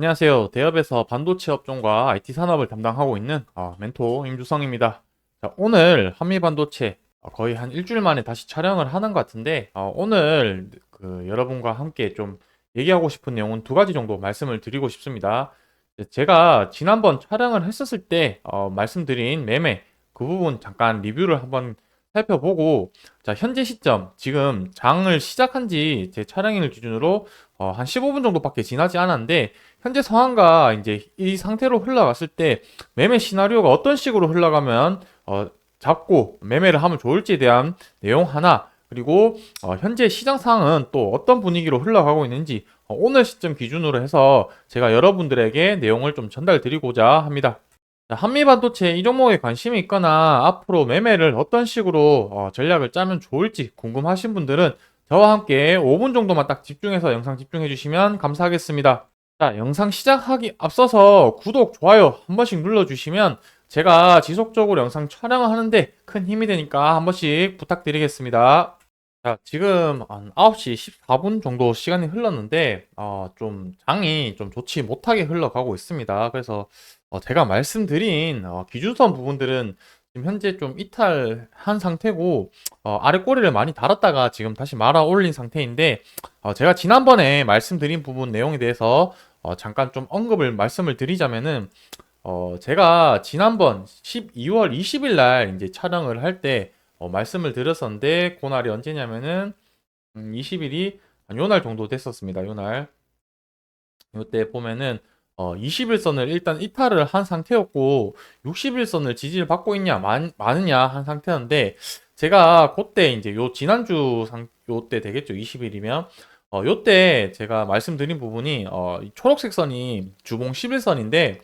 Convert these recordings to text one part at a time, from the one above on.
안녕하세요. 대업에서 반도체 업종과 IT 산업을 담당하고 있는 아, 멘토 임주성입니다. 자, 오늘 한미 반도체 어, 거의 한 일주일 만에 다시 촬영을 하는 것 같은데 어, 오늘 그 여러분과 함께 좀 얘기하고 싶은 내용은 두 가지 정도 말씀을 드리고 싶습니다. 제가 지난번 촬영을 했었을 때 어, 말씀드린 매매 그 부분 잠깐 리뷰를 한번 살펴보고 자 현재 시점 지금 장을 시작한 지 제 촬영일 기준으로 어, 한 15분 정도밖에 지나지 않았는데 현재 상황과 이제 이 상태로 흘러갔을 때 매매 시나리오가 어떤 식으로 흘러가면 어, 잡고 매매를 하면 좋을지에 대한 내용 하나 그리고 어, 현재 시장 상황은 또 어떤 분위기로 흘러가고 있는지 어, 오늘 시점 기준으로 해서 제가 여러분들에게 내용을 좀 전달드리고자 합니다. 자, 한미 반도체 이 종목에 관심이 있거나 앞으로 매매를 어떤 식으로 어, 전략을 짜면 좋을지 궁금하신 분들은 저와 함께 5분 정도만 딱 집중해서 영상 집중해 주시면 감사하겠습니다. 자, 영상 시작하기 앞서서 구독, 좋아요 한 번씩 눌러주시면 제가 지속적으로 영상 촬영을 하는데 큰 힘이 되니까 한 번씩 부탁드리겠습니다. 자, 지금 한 9시 14분 정도 시간이 흘렀는데, 어, 좀 장이 좀 좋지 못하게 흘러가고 있습니다. 그래서 어, 제가 말씀드린 어, 기준선 부분들은 지금 현재 좀 이탈한 상태고, 어, 아래 꼬리를 많이 달았다가 지금 다시 말아 올린 상태인데, 어, 제가 지난번에 말씀드린 부분 내용에 대해서 어, 잠깐 좀 언급을 말씀을 드리자면은, 어, 제가 지난번 12월 20일 날 이제 촬영을 할 때, 어, 말씀을 드렸었는데, 그날이 언제냐면은, 음, 20일이 요날 정도 됐었습니다. 요날. 요때 보면은, 어, 21선을 일단 이탈을 한 상태였고, 61선을 지지를 받고 있냐, 많, 많으냐 한 상태였는데, 제가 그때 이제 요 지난주 상, 요때 되겠죠. 20일이면. 어, 요때 제가 말씀드린 부분이, 어, 이 초록색 선이 주봉 11선인데,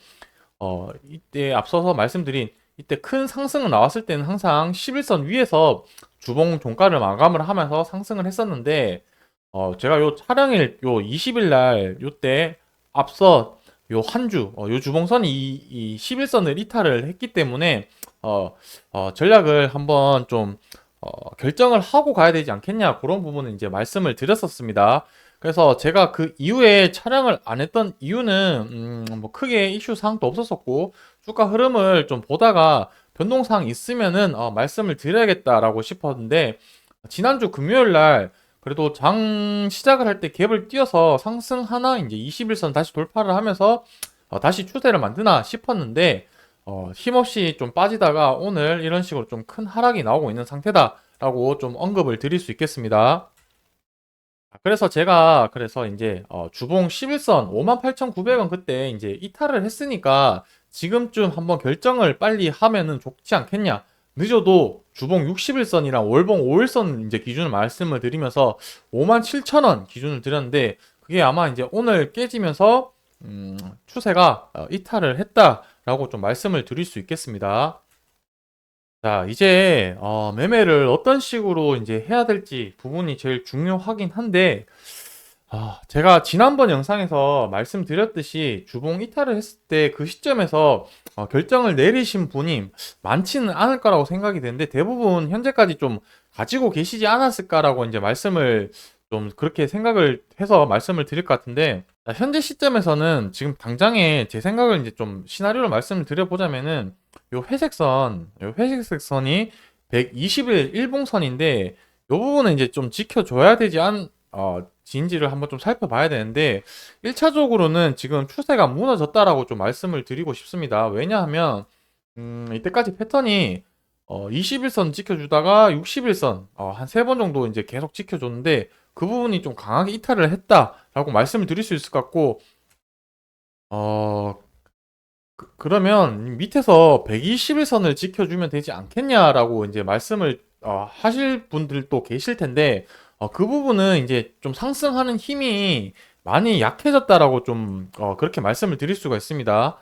어, 이때 앞서서 말씀드린 이때 큰 상승을 나왔을 때는 항상 11선 위에서 주봉 종가를 마감을 하면서 상승을 했었는데, 어, 제가 요 촬영일 요 20일 날 요때 앞서 요 한 주, 어, 요 주봉선이 이, 이 11선을 이탈을 했기 때문에 어, 어, 전략을 한번 좀 어, 결정을 하고 가야 되지 않겠냐 그런 부분은 이제 말씀을 드렸었습니다. 그래서 제가 그 이후에 촬영을 안 했던 이유는 음, 뭐 크게 이슈 사항도 없었었고 주가 흐름을 좀 보다가 변동사항 있으면은 어, 말씀을 드려야겠다라고 싶었는데 지난주 금요일 날 그래도 장 시작을 할 때 갭을 띄어서 상승 하나 이제 21선 다시 돌파를 하면서 어, 다시 추세를 만드나 싶었는데 어, 힘없이 좀 빠지다가 오늘 이런 식으로 좀 큰 하락이 나오고 있는 상태다라고 좀 언급을 드릴 수 있겠습니다. 그래서 제가 그래서 이제 어, 주봉 11선 58,900원 그때 이제 이탈을 했으니까 지금쯤 한번 결정을 빨리 하면은 좋지 않겠냐. 늦어도 주봉 60일선이랑 월봉 5일선 이제 기준을 말씀을 드리면서 57,000원 기준을 드렸는데 그게 아마 이제 오늘 깨지면서 음, 추세가 어, 이탈을 했다 라고 좀 말씀을 드릴 수 있겠습니다. 자, 이제 어, 매매를 어떤 식으로 이제 해야 될지 부분이 제일 중요하긴 한데 아, 제가 지난번 영상에서 말씀드렸듯이 주봉 이탈을 했을 때 그 시점에서 어, 결정을 내리신 분이 많지는 않을 거라고 생각이 되는데 대부분 현재까지 좀 가지고 계시지 않았을까라고 이제 말씀을 좀 그렇게 생각을 해서 말씀을 드릴 것 같은데 자, 현재 시점에서는 지금 당장에 제 생각을 이제 좀 시나리오로 말씀을 드려보자면은 요 회색 선, 요 회색 선이 120일 일봉선인데 요 부분은 이제 좀 지켜줘야 되지 않, 어, 진지를 한번 좀 살펴봐야 되는데 1차적으로는 지금 추세가 무너졌다라고 좀 말씀을 드리고 싶습니다. 왜냐하면 음, 이때까지 패턴이 어, 21선 지켜주다가 61선 어, 한 세 번 정도 이제 계속 지켜줬는데 그 부분이 좀 강하게 이탈을 했다라고 말씀을 드릴 수 있을 것 같고 어 그, 러면 밑에서 121선을 지켜주면 되지 않겠냐라고 이제 말씀을 어, 하실 분들도 계실 텐데 어, 그 부분은 이제 좀 상승하는 힘이 많이 약해졌다라고 좀 어, 그렇게 말씀을 드릴 수가 있습니다.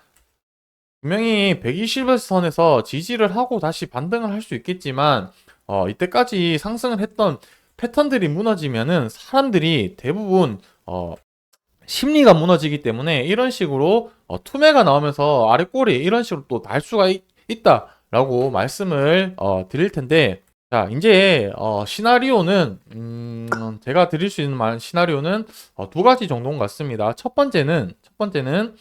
분명히 120선에서 지지를 하고 다시 반등을 할 수 있겠지만 어, 이때까지 상승을 했던 패턴들이 무너지면은 사람들이 대부분 어, 심리가 무너지기 때문에 이런 식으로 어, 투매가 나오면서 아래 꼬리 이런 식으로 또 날 수가 있, 다라고 말씀을 어, 드릴 텐데 자, 이제 어, 시나리오는 음, 제가 드릴 수 있는 말 시나리오는 어, 두 가지 정도인 것 같습니다. 첫 번째는 첫 번째는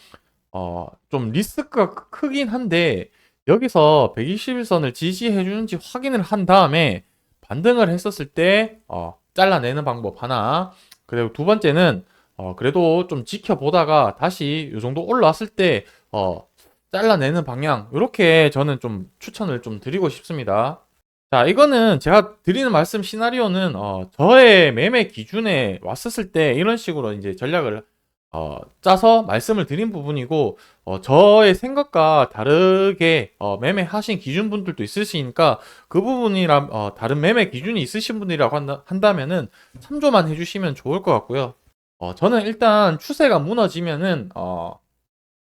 어, 좀 리스크가 크- 크긴 한데 여기서 121선을 지지해 주는지 확인을 한 다음에 반등을 했었을 때 어, 잘라내는 방법 하나. 그리고 두 번째는 어, 그래도 좀 지켜보다가 다시 이 정도 올라왔을 때 어, 잘라내는 방향 이렇게 저는 좀 추천을 좀 드리고 싶습니다. 자, 이거는 제가 드리는 말씀 시나리오는 어, 저의 매매 기준에 왔었을 때 이런 식으로 이제 전략을 어, 짜서 말씀을 드린 부분이고 어, 저의 생각과 다르게 어, 매매하신 기준분들도 있으시니까 그 부분이랑 어, 다른 매매 기준이 있으신 분이라고 한다, 한다면은 참조만 해주시면 좋을 것 같고요. 어, 저는 일단 추세가 무너지면은 어,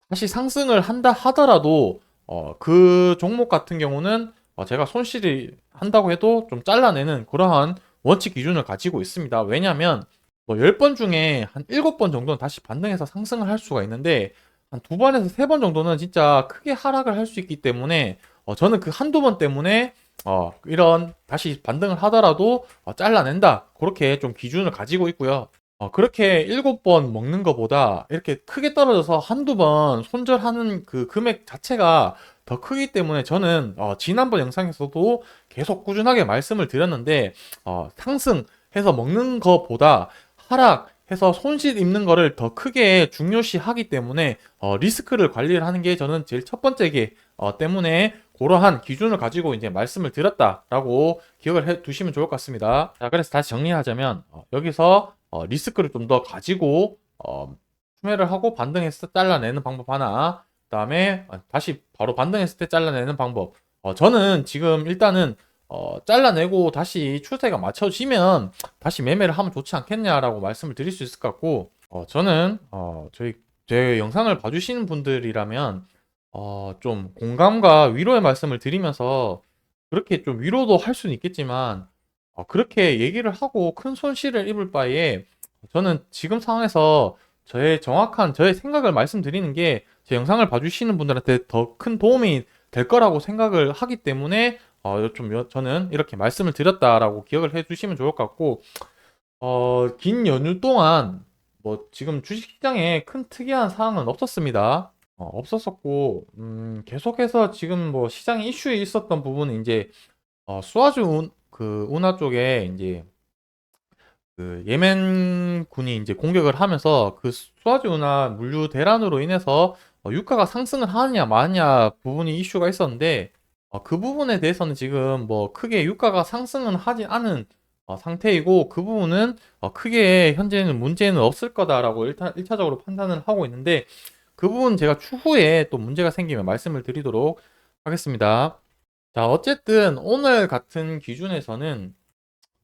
다시 상승을 한다 하더라도 어, 그 종목 같은 경우는 어, 제가 손실이 한다고 해도 좀 잘라내는 그러한 원칙 기준을 가지고 있습니다. 왜냐하면 뭐 10번 중에 한 7번 정도는 다시 반등해서 상승을 할 수가 있는데 한 두 번에서 세 번 정도는 진짜 크게 하락을 할 수 있기 때문에 어, 저는 그 한두 번 때문에 어, 이런 다시 반등을 하더라도 어, 잘라낸다. 그렇게 좀 기준을 가지고 있고요. 어, 그렇게 일곱 번 먹는 것보다 이렇게 크게 떨어져서 한두 번 손절하는 그 금액 자체가 더 크기 때문에 저는 어, 지난번 영상에서도 계속 꾸준하게 말씀을 드렸는데 어, 상승해서 먹는 것보다 하락해서 손실 입는 거를 더 크게 중요시 하기 때문에 어, 리스크를 관리를 하는 게 저는 제일 첫 번째게 어, 때문에 그러한 기준을 가지고 이제 말씀을 드렸다라고 기억을 해 두시면 좋을 것 같습니다. 자, 그래서 다시 정리하자면 어, 여기서 어, 리스크를 좀 더 가지고 어, 추매를 하고 반등했을 때 잘라내는 방법 하나. 그 다음에 어, 다시 바로 반등했을 때 잘라내는 방법. 어, 저는 지금 일단은 어, 잘라내고 다시 추세가 맞춰지면 다시 매매를 하면 좋지 않겠냐라고 말씀을 드릴 수 있을 것 같고, 어, 저는 어, 저희 제 영상을 봐주시는 분들이라면 어, 좀 공감과 위로의 말씀을 드리면서 그렇게 좀 위로도 할 수는 있겠지만 어, 그렇게 얘기를 하고 큰 손실을 입을 바에 저는 지금 상황에서 저의 정확한 저의 생각을 말씀드리는 게 제 영상을 봐주시는 분들한테 더 큰 도움이 될 거라고 생각을 하기 때문에 어, 좀 여- 저는 이렇게 말씀을 드렸다라고 기억을 해주시면 좋을 것 같고 어, 긴 연휴 동안 뭐 지금 주식시장에 큰 특이한 사항은 없었습니다. 어, 없었었고 음, 계속해서 지금 뭐 시장에 이슈에 있었던 부분은 이제 어, 수아주 운, 그 운하 쪽에 이제 그 예멘군이 이제 공격을 하면서 그 수아즈 운하 물류 대란으로 인해서 어, 유가가 상승을 하느냐 마느냐 부분이 이슈가 있었는데 어, 그 부분에 대해서는 지금 뭐 크게 유가가 상승은 하지 않은 어, 상태이고 그 부분은 어, 크게 현재는 문제는 없을 거다라고 일단 1차적으로 판단을 하고 있는데 그 부분 제가 추후에 또 문제가 생기면 말씀을 드리도록 하겠습니다. 자, 어쨌든 오늘 같은 기준에서는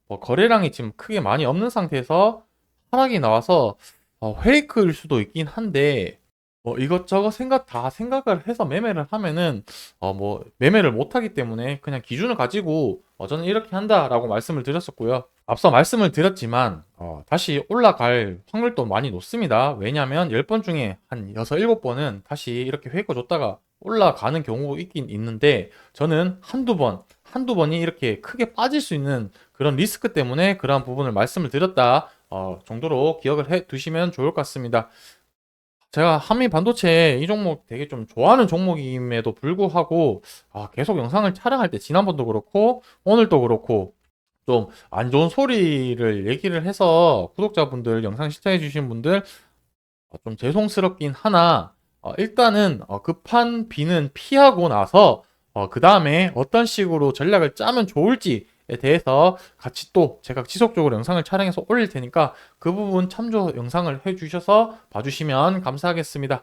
뭐 거래량이 지금 크게 많이 없는 상태에서 하락이 나와서 어, 페이크일 수도 있긴 한데 뭐 이것저것 생각 다 생각을 해서 매매를 하면은 어 뭐 매매를 못 하기 때문에 그냥 기준을 가지고 어 저는 이렇게 한다라고 말씀을 드렸었고요. 앞서 말씀을 드렸지만 어 다시 올라갈 확률도 많이 높습니다. 왜냐하면 10번 중에 한 6, 7번은 다시 이렇게 회고 줬다가 올라가는 경우가 있긴 있는데 저는 한두 번, 한두 번이 이렇게 크게 빠질 수 있는 그런 리스크 때문에 그러한 부분을 말씀을 드렸다 어, 정도로 기억을 해 두시면 좋을 것 같습니다. 제가 한미 반도체 이 종목 되게 좀 좋아하는 종목임에도 불구하고 아, 계속 영상을 촬영할 때 지난번도 그렇고 오늘도 그렇고 좀 안 좋은 소리를 얘기를 해서 구독자분들 영상 시청해 주신 분들 어, 좀 죄송스럽긴 하나 어, 일단은 어, 급한 비는 피하고 나서 그 다음에 어떤 식으로 전략을 짜면 좋을지에 대해서 같이 또 제가 지속적으로 영상을 촬영해서 올릴 테니까 그 부분 참조 영상을 해주셔서 봐주시면 감사하겠습니다.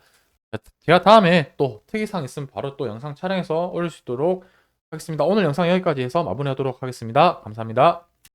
제가 다음에 또 특이사항 있으면 바로 또 영상 촬영해서 올릴 수 있도록 하겠습니다. 오늘 영상 여기까지 해서 마무리하도록 하겠습니다. 감사합니다.